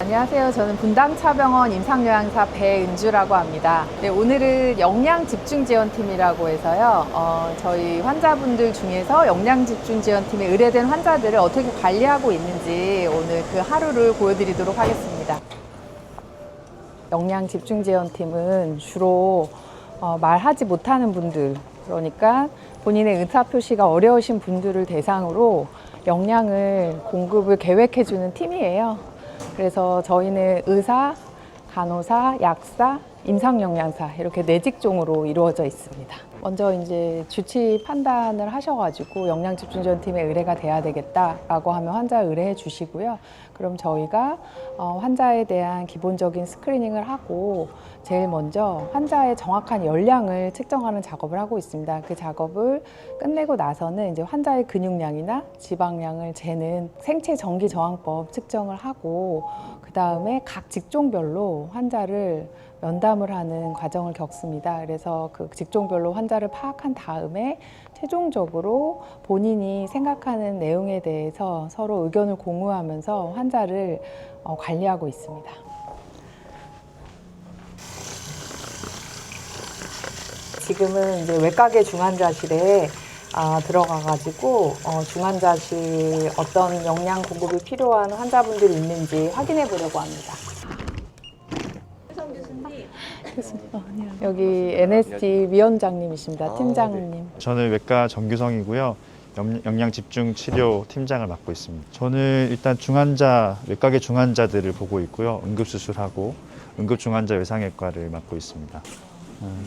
안녕하세요. 저는 분당차병원 임상요양사 배은주라고 합니다. 네, 오늘은 영양 집중 지원팀이라고 해서요. 어, 저희 환자분들 중에서 영양 집중 지원팀에 의뢰된 환자들을 어떻게 관리하고 있는지 오늘 그 하루를 보여드리도록 하겠습니다. 영양 집중 지원팀은 주로 어, 말하지 못하는 분들, 그러니까 본인의 의사 표시가 어려우신 분들을 대상으로 영양을 공급을 계획해 주는 팀이에요. 그래서 저희는 의사, 간호사, 약사, 임상영양사 이렇게 네 직종으로 이루어져 있습니다. 먼저 이제 주치 판단을 하셔가지고 영양 집중지원팀에 의뢰가 돼야 되겠다라고 하면 환자 의뢰해 주시고요. 그럼 저희가 어, 환자에 대한 기본적인 스크리닝을 하고 제일 먼저 환자의 정확한 열량을 측정하는 작업을 하고 있습니다. 그 작업을 끝내고 나서는 이제 환자의 근육량이나 지방량을 재는 생체 전기 저항법 측정을 하고 그 다음에 각 직종별로 환자를 면담을 하는 과정을 겪습니다. 그래서 그 직종별로 환자를 파악한 다음에 최종적으로 본인이 생각하는 내용에 대해서 서로 의견을 공유하면서 환자를 어, 관리하고 있습니다. 지금은 이제 외과계 중환자실에 아, 들어가가지고 어, 중환자실 어떤 영양 공급이 필요한 환자분들이 있는지 확인해 보려고 합니다. 교수님, 여기 NST 위원장님이십니다. 팀장님. 저는 외과 정규성이고요. 영- 영양 집중 치료 팀장을 맡고 있습니다. 저는 일단 중환자 외과계 중환자들을 보고 있고요. 응급 수술하고 응급 중환자 외상외과를 맡고 있습니다. 음.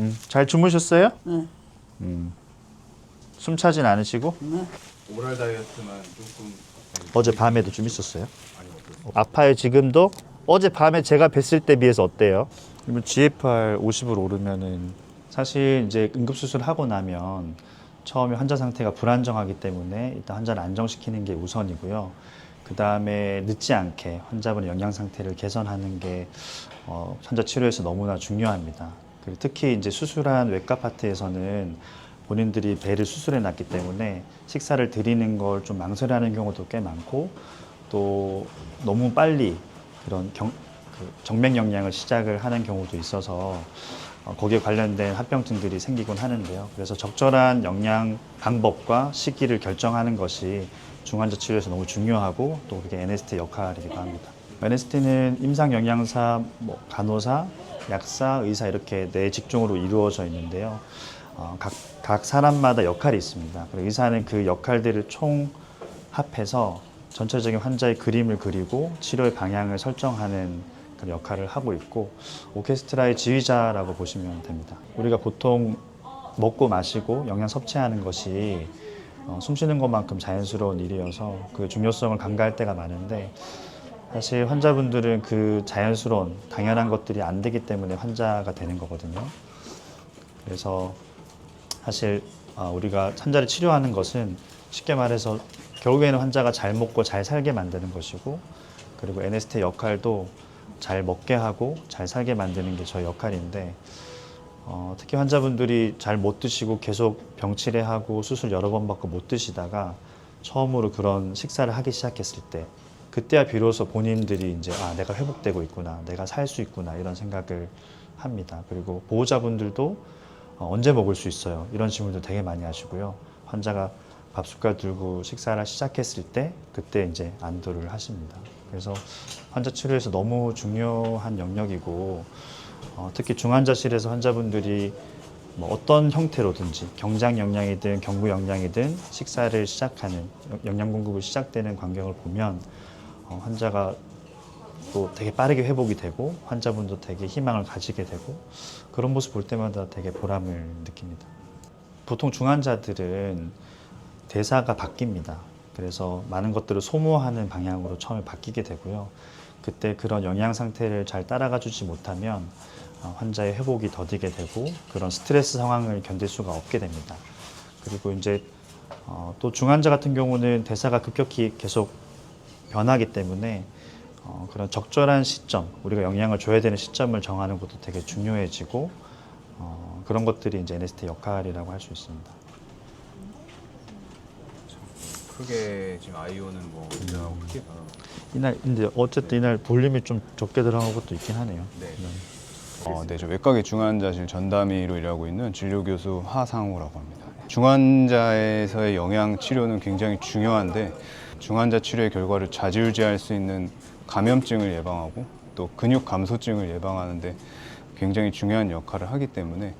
음, 잘 주무셨어요? 네. 음. 숨 차진 않으시고 오랄 다이어트만 조금 어제 밤에도 좀 있었어요. 아파요 지금도? 어제 밤에 제가 뵀을 때 비해서 어때요? 그러면 GFR 50으로 오르면은 사실 이제 응급수술 하고 나면 처음에 환자 상태가 불안정하기 때문에 일단 환자를 안정시키는 게 우선이고요. 그 다음에 늦지 않게 환자분의 영양 상태를 개선하는 게 어, 환자 치료에서 너무나 중요합니다. 그리고 특히 이제 수술한 외과 파트에서는 본인들이 배를 수술해 놨기 때문에 식사를 드리는 걸 좀 망설여하는 경우도 꽤 많고 또 너무 빨리 그런 경, 그 정맥 영양을 시작을 하는 경우도 있어서 어, 거기에 관련된 합병증들이 생기곤 하는데요. 그래서 적절한 영양 방법과 시기를 결정하는 것이 중환자 치료에서 너무 중요하고 또 그게 NST 역할이기도 합니다. NST는 임상 영양사, 뭐 간호사, 약사, 의사 이렇게 네 직종으로 이루어져 있는데요. 어, 각, 각 사람마다 역할이 있습니다. 그리고 의사는 그 역할들을 총 합해서 전체적인 환자의 그림을 그리고 치료의 방향을 설정하는 그런 역할을 하고 있고 오케스트라의 지휘자라고 보시면 됩니다. 우리가 보통 먹고 마시고 영양 섭취하는 것이 어, 숨 쉬는 것만큼 자연스러운 일이어서 그 중요성을 간과할 때가 많은데 사실 환자분들은 그 자연스러운 당연한 것들이 안 되기 때문에 환자가 되는 거거든요. 그래서 사실 어, 우리가 환자를 치료하는 것은 쉽게 말해서 결국에는 환자가 잘 먹고 잘 살게 만드는 것이고 그리고 NST 역할도 잘 먹게 하고 잘 살게 만드는 게 저희 역할인데 어, 특히 환자분들이 잘 못 드시고 계속 병치레하고 수술 여러 번 받고 못 드시다가 처음으로 그런 식사를 하기 시작했을 때 그때야 비로소 본인들이 이제 아 내가 회복되고 있구나 내가 살 수 있구나 이런 생각을 합니다. 그리고 보호자분들도 어, 언제 먹을 수 있어요? 이런 질문도 되게 많이 하시고요. 환자가 밥 숟갈 들고 식사를 시작했을 때 그때 이제 안도를 하십니다 그래서 환자 치료에서 너무 중요한 영역이고 어, 특히 중환자실에서 환자분들이 뭐 어떤 형태로든지 경장 영양이든 경부 영양이든 식사를 시작하는 영양 공급을 시작되는 광경을 보면 어, 환자가 또 되게 빠르게 회복이 되고 환자분도 되게 희망을 가지게 되고 그런 모습 볼 때마다 되게 보람을 느낍니다. 보통 중환자들은 대사가 바뀝니다. 그래서 많은 것들을 소모하는 방향으로 처음에 바뀌게 되고요. 그때 그런 영양 상태를 잘 따라가 주지 못하면 어, 환자의 회복이 더디게 되고 그런 스트레스 상황을 견딜 수가 없게 됩니다. 그리고 이제 어, 또 중환자 같은 경우는 대사가 급격히 계속 변하기 때문에 어, 그런 적절한 시점, 우리가 영양을 줘야 되는 시점을 정하는 것도 되게 중요해지고 어, 그런 것들이 이제 NST 역할이라고 할 수 있습니다. 크게 지금 아이오는 뭐 문제하고 크게 변화. 이날 근데 어쨌든 이날 볼륨이 좀 적게 들어간 것도 있긴 하네요. 네. 어, 네, 저 외과계 중환자실 전담의로 일하고 있는 진료교수 하상우라고 합니다. 중환자에서의 영양 치료는 굉장히 중요한데 중환자 치료의 결과를 좌지우지할 수 있는 감염증을 예방하고 또 근육 감소증을 예방하는데 굉장히 중요한 역할을 하기 때문에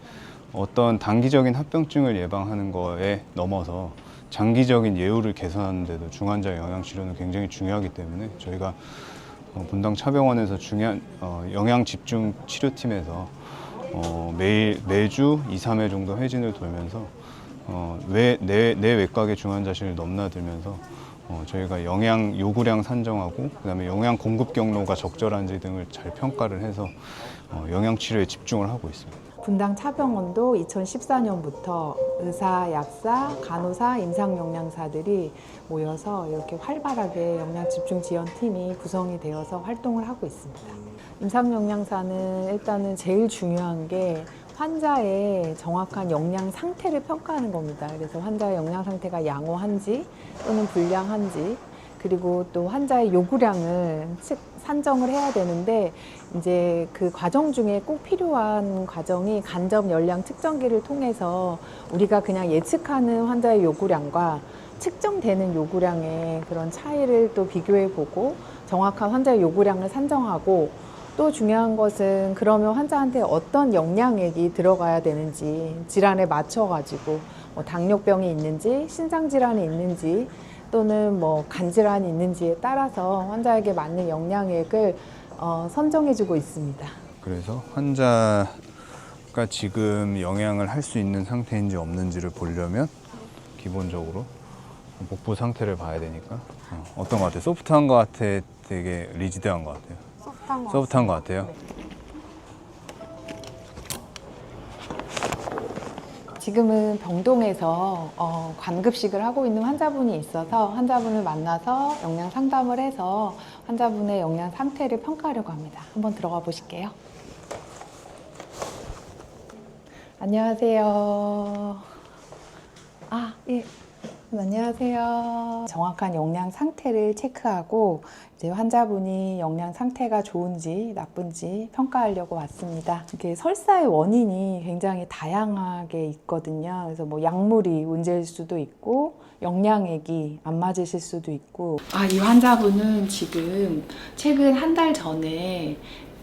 어떤 단기적인 합병증을 예방하는 거에 넘어서 장기적인 예후를 개선하는 데도 중환자 영양 치료는 굉장히 중요하기 때문에 저희가 어, 분당 차병원에서 중요한 어, 영양 집중 치료팀에서 어, 매일 매주 2, 3회 정도 회진을 돌면서 어, 외, 내, 내 외과계 중환자실을 넘나들면서 어, 저희가 영양 요구량 산정하고 그다음에 영양 공급 경로가 적절한지 등을 잘 평가를 해서 어, 영양 치료에 집중을 하고 있습니다. 분당 차병원도 2014년부터 의사, 약사, 간호사, 임상영양사들이 모여서 이렇게 활발하게 영양 집중 지원 팀이 구성이 되어서 활동을 하고 있습니다. 임상영양사는 일단은 제일 중요한 게 환자의 정확한 영양 상태를 평가하는 겁니다. 그래서 환자의 영양 상태가 양호한지 또는 불량한지 그리고 또 환자의 요구량을 측- 산정을 해야 되는데 이제 그 과정 중에 꼭 필요한 과정이 간접 열량 측정기를 통해서 우리가 그냥 예측하는 환자의 요구량과 측정되는 요구량의 그런 차이를 또 비교해 보고 정확한 환자의 요구량을 산정하고 또 중요한 것은 그러면 환자한테 어떤 영양액이 들어가야 되는지 질환에 맞춰 가지고 뭐 당뇨병이 있는지 신장 질환이 있는지 또는 뭐 간질환이 있는지에 따라서 환자에게 맞는 영양액을 어, 선정해주고 있습니다. 그래서 환자가 지금 영양을 할 수 있는 상태인지 없는지를 보려면 기본적으로 복부 상태를 봐야 되니까 어, 어떤 것 같아요? 소프트한 것 같아? 되게 리지드한 것 같아요? 소프트한 거 소프트한 것 같아요? 지금은 병동에서 어, 관급식을 하고 있는 환자분이 있어서 환자분을 만나서 영양 상담을 해서 환자분의 영양 상태를 평가하려고 합니다. 한번 들어가 보실게요. 안녕하세요. 아, 예. 안녕하세요. 정확한 영양 상태를 체크하고 이제 환자분이 영양 상태가 좋은지 나쁜지 평가하려고 왔습니다. 이게 설사의 원인이 굉장히 다양하게 있거든요. 그래서 뭐 약물이 문제일 수도 있고 영양액이 안 맞으실 수도 있고 아, 이 환자분은 지금 최근 한 달 전에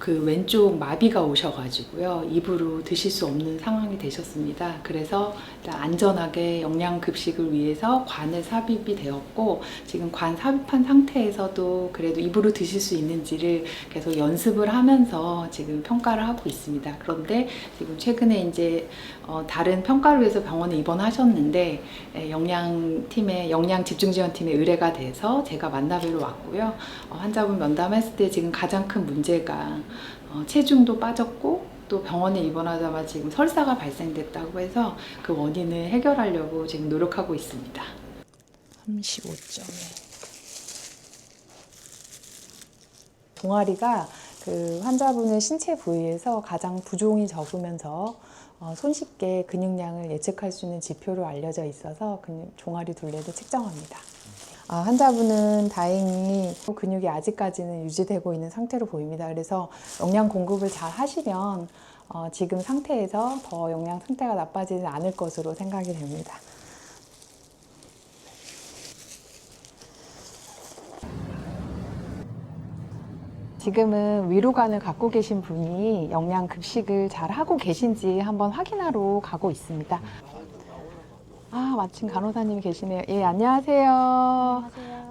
그 왼쪽 마비가 오셔가지고요 입으로 드실 수 없는 상황이 되셨습니다. 그래서 안전하게 영양 급식을 위해서 관을 삽입이 되었고 지금 관 삽입한 상태에서도 그래도 입으로 드실 수 있는지를 계속 연습을 하면서 지금 평가를 하고 있습니다. 그런데 지금 최근에 이제 어, 다른 평가를 위해서 병원에 입원하셨는데 에, 영양팀의 영양 집중 지원팀에 의뢰가 돼서 제가 만나뵈러 왔고요. 어, 환자분 면담했을 때 지금 가장 큰 문제가 어, 체중도 빠졌고 또 병원에 입원하자마자 지금 설사가 발생됐다고 해서 그 원인을 해결하려고 지금 노력하고 있습니다. 35점. 동아리가 그 환자분의 신체 부위에서 가장 부종이 적으면서 어, 손쉽게 근육량을 예측할 수 있는 지표로 알려져 있어서 근육, 종아리 둘레도 측정합니다. 아, 환자분은 다행히 근육이 아직까지는 유지되고 있는 상태로 보입니다. 그래서 영양 공급을 잘 하시면 어, 지금 상태에서 더 영양 상태가 나빠지지 않을 것으로 생각이 됩니다. 지금은 위로관을 갖고 계신 분이 영양 급식을 잘 하고 계신지 한번 확인하러 가고 있습니다. 아, 마침 간호사님이 계시네요. 예, 안녕하세요.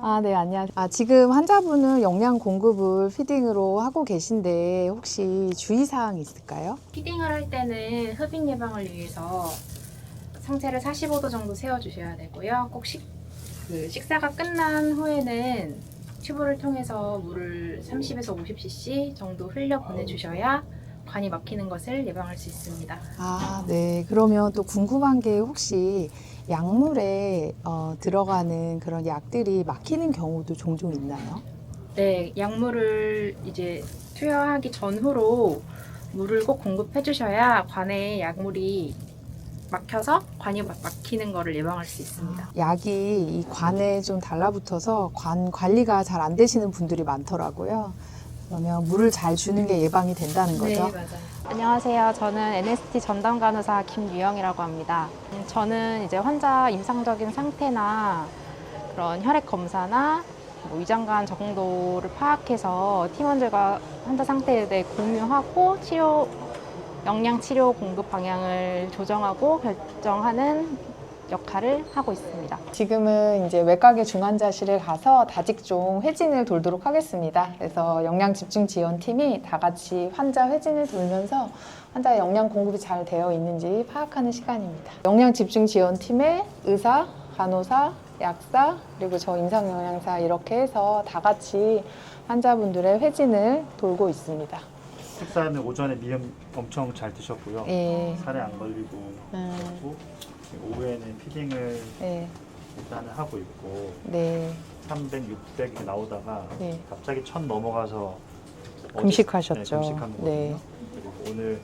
아, 네, 안녕하세요. 아, 지금 환자분은 영양 공급을 피딩으로 하고 계신데 혹시 주의사항 있을까요? 피딩을 할 때는 흡입 예방을 위해서 상체를 45도 정도 세워주셔야 되고요. 꼭 식, 그 식사가 끝난 후에는 튜브를 통해서 물을 30에서 50cc 정도 흘려 보내주셔야 관이 막히는 것을 예방할 수 있습니다. 아, 네. 그러면 또 궁금한 게 혹시 약물에 어, 들어가는 그런 약들이 막히는 경우도 종종 있나요? 네, 약물을 이제 투여하기 전후로 물을 꼭 공급해 주셔야 관에 약물이 막혀서 관이 막- 막히는 거를 예방할 수 있습니다. 약이 이 관에 좀 달라붙어서 관 관리가 잘 안 되시는 분들이 많더라고요. 그러면 물을 잘 주는 게 예방이 된다는 거죠. 맞아요. 안녕하세요. 저는 NST 전담 간호사 김유영이라고 합니다. 음, 저는 이제 환자 임상적인 상태나 그런 혈액 검사나 뭐 위장관 정도를 파악해서 팀원들과 환자 상태에 대해 공유하고 치료 영양 치료 공급 방향을 조정하고 결정하는 역할을 하고 있습니다. 지금은 이제 외곽의 중환자실에 가서 다직종 회진을 돌도록 하겠습니다. 그래서 영양 집중 지원 팀이 다 같이 환자 회진을 돌면서 환자의 영양 공급이 잘 되어 있는지 파악하는 시간입니다. 영양 집중 지원 팀에 의사, 간호사, 약사, 그리고 저 임상 영양사 이렇게 해서 다 같이 환자분들의 회진을 돌고 있습니다. 식사는 오전에 미음 엄청 잘 드셨고요. 예. 살에 안 걸리고 음, 하고 오후에는 피딩을 네, 일단은 하고 있고 네, 300, 600 이렇게 나오다가 네. 갑자기 천 넘어가서 어제- 금식하셨죠. 네, 금식한 거거든요. 네. 그리고 오늘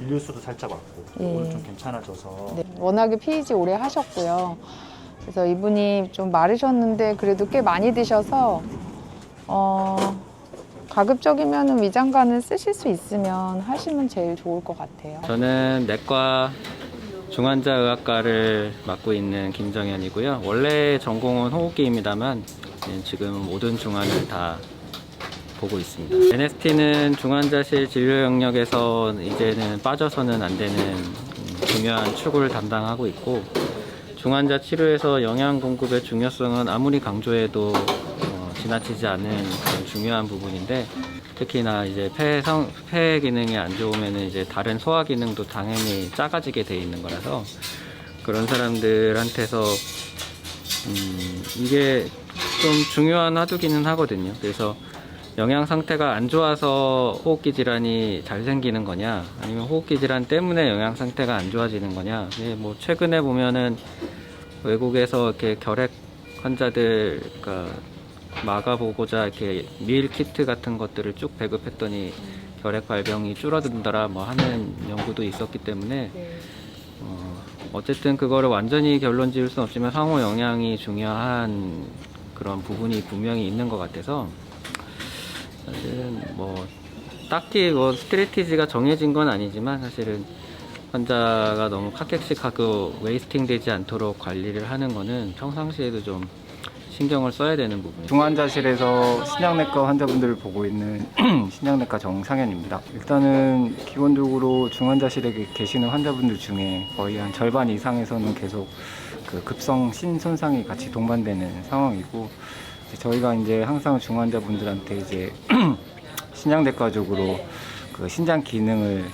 인류수도 살짝 왔고 예. 오늘 좀 괜찮아져서 네, 워낙에 PEG 오래 하셨고요. 그래서 이분이 좀 마르셨는데 그래도 꽤 많이 드셔서 어, 가급적이면 위장관을 쓰실 수 있으면 하시면 제일 좋을 것 같아요. 저는 내과 중환자의학과를 맡고 있는 김정현이고요. 원래 전공은 호흡기입니다만 네, 지금 모든 중환을 다 보고 있습니다. NST는 중환자실 진료 영역에서 이제는 빠져서는 안 되는 음, 중요한 축을 담당하고 있고 중환자 치료에서 영양 공급의 중요성은 아무리 강조해도 어, 지나치지 않은 그런 중요한 부분인데 특히나 이제 폐, 성, 폐 기능이 안 좋으면 이제 다른 소화 기능도 당연히 작아지게 돼 있는 거라서 그런 사람들한테서 음, 이게 좀 중요한 화두기는 하거든요. 그래서 영양 상태가 안 좋아서 호흡기 질환이 잘 생기는 거냐, 아니면 호흡기 질환 때문에 영양 상태가 안 좋아지는 거냐. 예, 뭐 최근에 보면은 외국에서 이렇게 결핵 환자들 그러니까 막아보고자 이렇게 밀 키트 같은 것들을 쭉 배급했더니 결핵 발병이 줄어든다라 뭐 하는 연구도 있었기 때문에 어, 어쨌든 그거를 완전히 결론 지을 수는 없지만 상호 영향이 중요한 그런 부분이 분명히 있는 것 같아서 사실은 뭐 딱히 뭐 스트레티지가 정해진 건 아니지만 사실은 환자가 너무 카객식하고 웨이스팅 되지 않도록 관리를 하는 거는 평상시에도 좀 신경을 써야 되는 부분이에요. 중환자실에서 신장내과 환자분들을 보고 있는 신장내과 정상현입니다. 일단은 기본적으로 중환자실에 계시는 환자분들 중에 거의 한 절반 이상에서는 계속 그 급성 신손상이 같이 동반되는 상황이고 저희가 이제 항상 중환자분들한테 이제 신장내과적으로 그 신장 기능을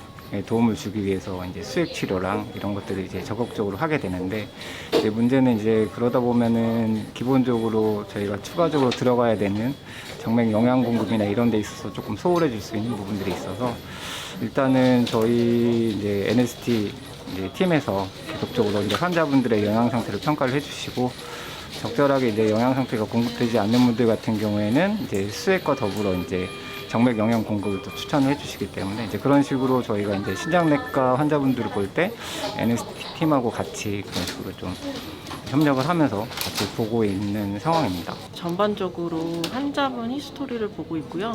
도움을 주기 위해서 이제 수액 치료랑 이런 것들을 이제 적극적으로 하게 되는데 이제 문제는 이제 그러다 보면은 기본적으로 저희가 추가적으로 들어가야 되는 정맥 영양 공급이나 이런 데 있어서 조금 소홀해질 수 있는 부분들이 있어서 일단은 저희 이제 NST 이제 팀에서 계속적으로 이제 환자분들의 영양 상태를 평가를 해주시고 적절하게 이제 영양 상태가 공급되지 않는 분들 같은 경우에는 이제 수액과 더불어 이제 정맥 영양 공급을 또 추천을 해주시기 때문에 이제 그런 식으로 저희가 이제 신장내과 환자분들을 볼 때 NST 팀하고 같이 그런 식으로 좀 협력을 하면서 같이 보고 있는 상황입니다. 전반적으로 환자분 히스토리를 보고 있고요.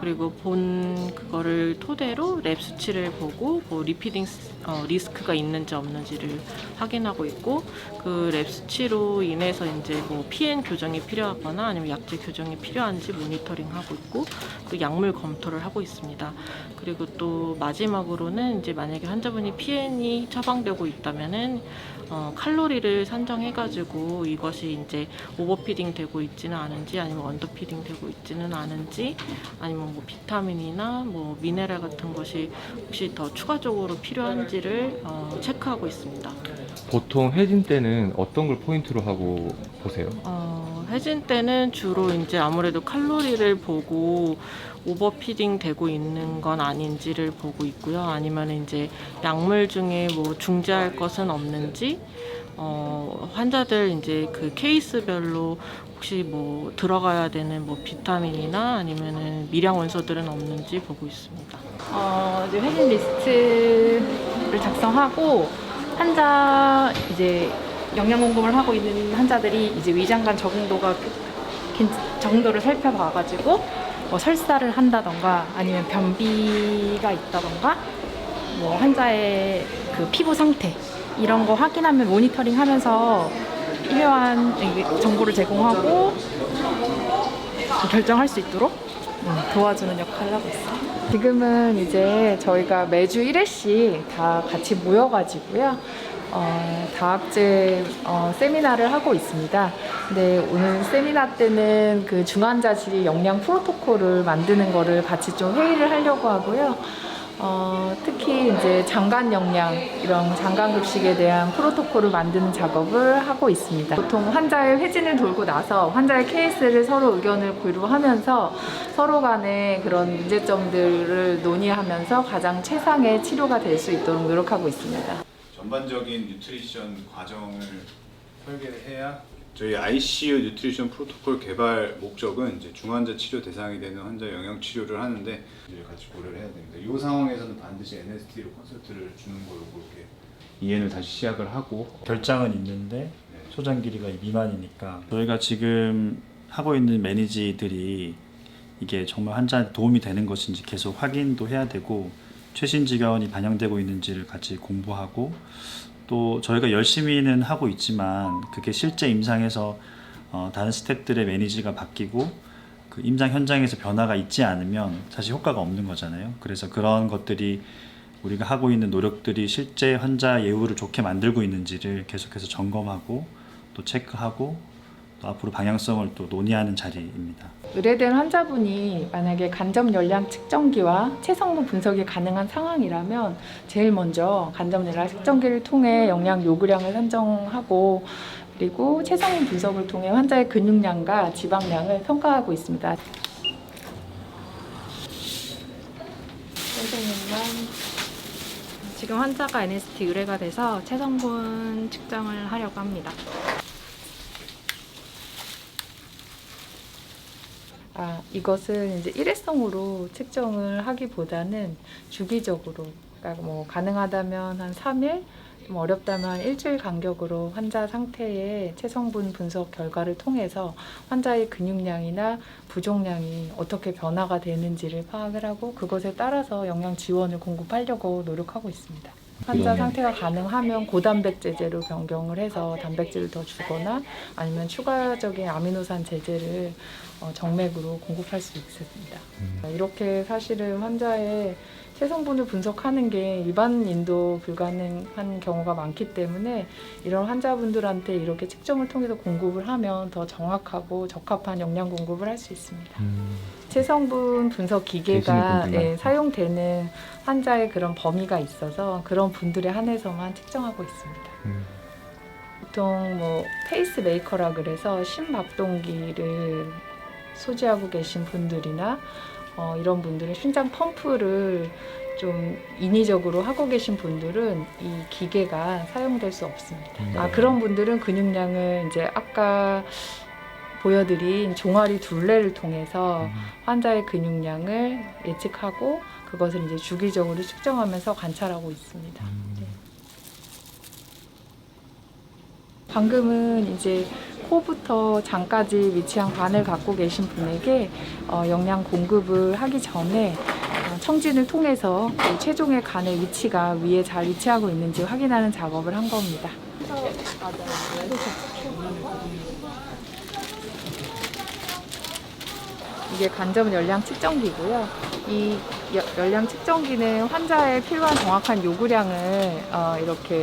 그리고 본 그거를 토대로 랩 수치를 보고 뭐 리피딩 스- 어, 리스크가 있는지 없는지를 확인하고 있고 그 랩 수치로 인해서 이제 뭐 PN 교정이 필요하거나 아니면 약제 교정이 필요한지 모니터링하고 있고 그 약물 검토를 하고 있습니다. 그리고 또 마지막으로는 이제 만약에 환자분이 PN이 처방되고 있다면은 어, 칼로리를 산정해가지고 이것이 이제 오버피딩 되고 있지는 않은지 아니면 언더피딩 되고 있지는 않은지 아니면 뭐 비타민이나 뭐 미네랄 같은 것이 혹시 더 추가적으로 필요한지 를 어, 체크하고 있습니다. 보통 회진 때는 어떤 걸 포인트로 하고 보세요? 어, 해진 때는 주로 이제 아무래도 칼로리를 보고 오버피딩 되고 있는 건 아닌지를 보고 있고요. 아니면 이제 약물 중에 뭐 중재할 것은 없는지, 어, 환자들 이제 그 케이스별로 혹시 뭐 들어가야 되는 뭐 비타민이나 아니면은 미량 원소들은 없는지 보고 있습니다. 어, 이제 회진 리스트 를 작성하고 환자 이제 영양 공급을 하고 있는 환자들이 이제 위장관 적응도가 괜- 정도를 살펴봐가지고 뭐 설사를 한다던가 아니면 변비가 있다던가 뭐 환자의 그 피부 상태 이런 거 확인하면 모니터링 하면서 필요한 정보를 제공하고 결정할 수 있도록 음, 도와주는 역할을 하고 있어요. 지금은 이제 저희가 매주 1회씩 다 같이 모여가지고요. 어, 다학제 어, 세미나를 하고 있습니다. 근데 오늘 세미나 때는 그 중환자실 영양 프로토콜을 만드는 거를 같이 좀 회의를 하려고 하고요. 어, 특히 이제 장간 영양 이런 장간 급식에 대한 프로토콜을 만드는 작업을 하고 있습니다. 보통 환자의 회진을 돌고 나서 환자의 케이스를 서로 의견을 공유하면서 서로 간의 그런 문제점들을 논의하면서 가장 최상의 치료가 될 수 있도록 노력하고 있습니다. 전반적인 뉴트리션 과정을 설계를 해야 저희 ICU 뉴트리션 프로토콜 개발 목적은 이제 중환자 치료 대상이 되는 환자 영양 치료를 하는데 이제 같이 고려를 해야 됩니다. 이 상황에서는 반드시 NST로 컨설트를 주는 걸로 그렇게 이해를 다시 시작을 하고 결장은 있는데 소장 길이가 미만이니까 저희가 지금 하고 있는 매니지들이 이게 정말 환자한테 도움이 되는 것인지 계속 확인도 해야 되고 최신 지견이 반영되고 있는지를 같이 공부하고 또 저희가 열심히는 하고 있지만 그게 실제 임상에서 어, 다른 스태프들의 매니지가 바뀌고 그 임상 현장에서 변화가 있지 않으면 사실 효과가 없는 거잖아요. 그래서 그런 것들이 우리가 하고 있는 노력들이 실제 환자 예후를 좋게 만들고 있는지를 계속해서 점검하고 또 체크하고 또 앞으로 방향성을 또 논의하는 자리입니다. 의뢰된 환자분이 만약에 간접 열량 측정기와 체성분 분석이 가능한 상황이라면 제일 먼저 간접 열량 측정기를 통해 영양 요구량을 산정하고 그리고 체성분 분석을 통해 환자의 근육량과 지방량을 평가하고 있습니다. 선생님만 지금 환자가 NST 의뢰가 돼서 체성분 측정을 하려고 합니다. 아, 이것은 이제 일회성으로 측정을 하기보다는 주기적으로, 그러니까 뭐 가능하다면 한 3일, 좀 어렵다면 한 일주일 간격으로 환자 상태의 체성분 분석 결과를 통해서 환자의 근육량이나 부종량이 어떻게 변화가 되는지를 파악을 하고 그것에 따라서 영양 지원을 공급하려고 노력하고 있습니다. 환자 상태가 가능하면 고단백 제제로 변경을 해서 단백질을 더 주거나 아니면 추가적인 아미노산 제제를 어, 정맥으로 공급할 수 있습니다. 이렇게 사실은 환자의 체성분을 분석하는 게 일반인도 불가능한 경우가 많기 때문에 이런 환자분들한테 이렇게 측정을 통해서 공급을 하면 더 정확하고 적합한 영양 공급을 할 수 있습니다. 체성분 분석 기계가 예, 사용되는 환자의 그런 범위가 있어서 그런 분들에 한해서만 측정하고 있습니다. 음. 보통 뭐 페이스 메이커라 그래서 심박동기를 소지하고 계신 분들이나 어, 이런 분들은 심장 펌프를 좀 인위적으로 하고 계신 분들은 이 기계가 사용될 수 없습니다. 아 그런 분들은 근육량을 이제 아까 보여드린 종아리 둘레를 통해서 환자의 근육량을 예측하고 그것을 이제 주기적으로 측정하면서 관찰하고 있습니다. 네. 방금은 이제 코부터 장까지 위치한 관을 갖고 계신 분에게 어, 영양 공급을 하기 전에 어, 청진을 통해서 그 최종의 간의 위치가 위에 잘 위치하고 있는지 확인하는 작업을 한 겁니다. 이게 간접 열량 측정기고요. 이 여- 열량 측정기는 환자의 필요한 정확한 요구량을 어, 이렇게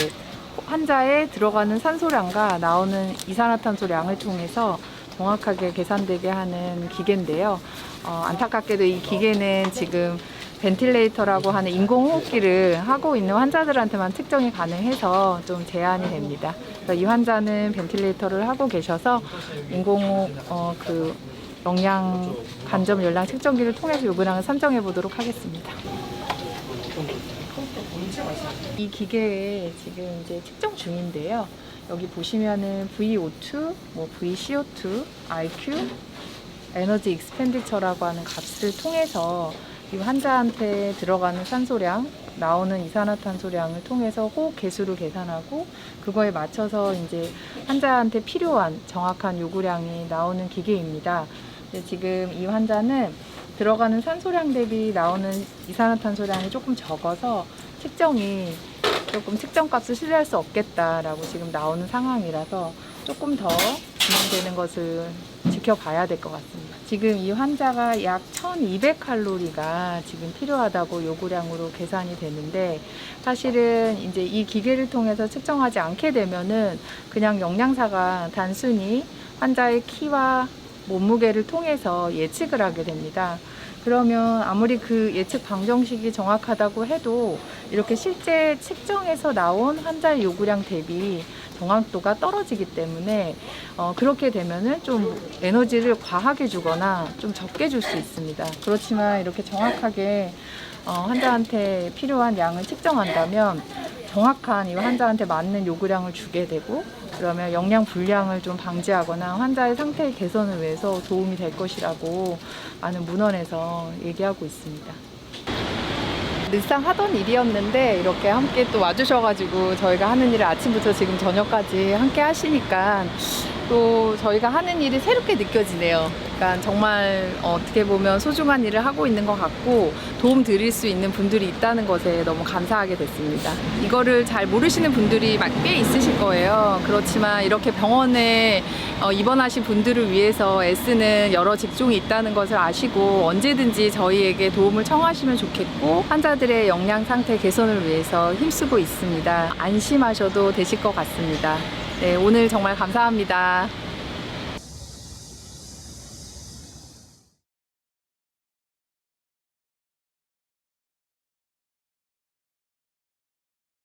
환자에 들어가는 산소량과 나오는 이산화탄소량을 통해서 정확하게 계산되게 하는 기계인데요. 어, 안타깝게도 이 기계는 지금 벤틸레이터라고 하는 인공호흡기를 하고 있는 환자들한테만 측정이 가능해서 좀 제한이 됩니다. 이 환자는 벤틸레이터를 하고 계셔서 인공호흡 어, 그 영양 간접 열량 측정기를 통해서 요구량을 산정해 보도록 하겠습니다. 이 기계에 지금 이제 측정 중인데요. 여기 보시면은 VO2, 뭐 VCO2, IQ, 에너지 익스펜디처라고 하는 값을 통해서 이 환자한테 들어가는 산소량, 나오는 이산화탄소량을 통해서 호흡 개수를 계산하고 그거에 맞춰서 이제 환자한테 필요한 정확한 요구량이 나오는 기계입니다. 지금 이 환자는 들어가는 산소량 대비 나오는 이산화탄소량이 조금 적어서 측정이 조금 측정값을 신뢰할 수 없겠다라고 지금 나오는 상황이라서 조금 더 진행되는 것을 지켜봐야 될 것 같습니다. 지금 이 환자가 약 1200칼로리가 지금 필요하다고 요구량으로 계산이 되는데 사실은 이제 이 기계를 통해서 측정하지 않게 되면은 그냥 영양사가 단순히 환자의 키와 몸무게를 통해서 예측을 하게 됩니다. 그러면 아무리 그 예측 방정식이 정확하다고 해도 이렇게 실제 측정해서 나온 환자의 요구량 대비 정확도가 떨어지기 때문에 어, 그렇게 되면은 좀 에너지를 과하게 주거나 좀 적게 줄 수 있습니다. 그렇지만 이렇게 정확하게 어, 환자한테 필요한 양을 측정한다면 정확한 이 환자한테 맞는 요구량을 주게 되고 그러면 영양 불량을 좀 방지하거나 환자의 상태 개선을 위해서 도움이 될 것이라고 많은 문헌에서 얘기하고 있습니다. 늘상 하던 일이었는데 이렇게 함께 또 와주셔가지고 저희가 하는 일을 아침부터 지금 저녁까지 함께 하시니까 또 저희가 하는 일이 새롭게 느껴지네요. 그러니까 정말 어떻게 보면 소중한 일을 하고 있는 것 같고 도움 드릴 수 있는 분들이 있다는 것에 너무 감사하게 됐습니다. 이거를 잘 모르시는 분들이 막꽤 있으실 거예요. 그렇지만 이렇게 병원에 어, 입원하신 분들을 위해서 애쓰는 여러 직종이 있다는 것을 아시고 언제든지 저희에게 도움을 청하시면 좋겠고 환자들의 영양 상태 개선을 위해서 힘쓰고 있습니다. 안심하셔도 되실 것 같습니다. 네, 오늘 정말 감사합니다.